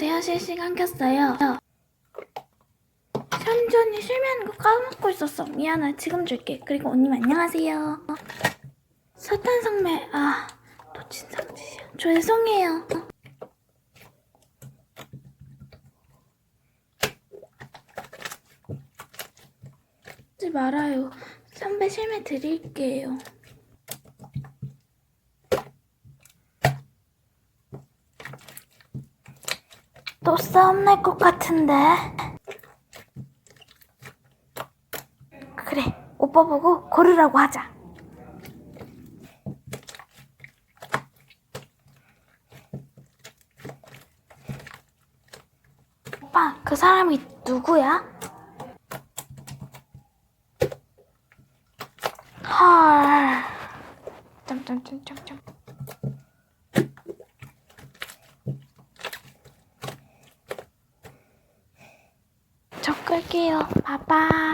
안녕하세요. 실시간 켰어요. 언니 실미하는 거 까먹고 있었어. 미안해. 지금 줄게. 그리고 언님 안녕하세요. 사탄성매. 아, 놓친 상지야. 죄송해요. 하지 말아요. 선배 실매 드릴게요. 또 싸움 날 것 같은데. 그래, 오빠 보고 고르라고 하자. 오빠, 그 사람이 누구야? 헐. 점점점점점. 저 끌게요. 바이바이.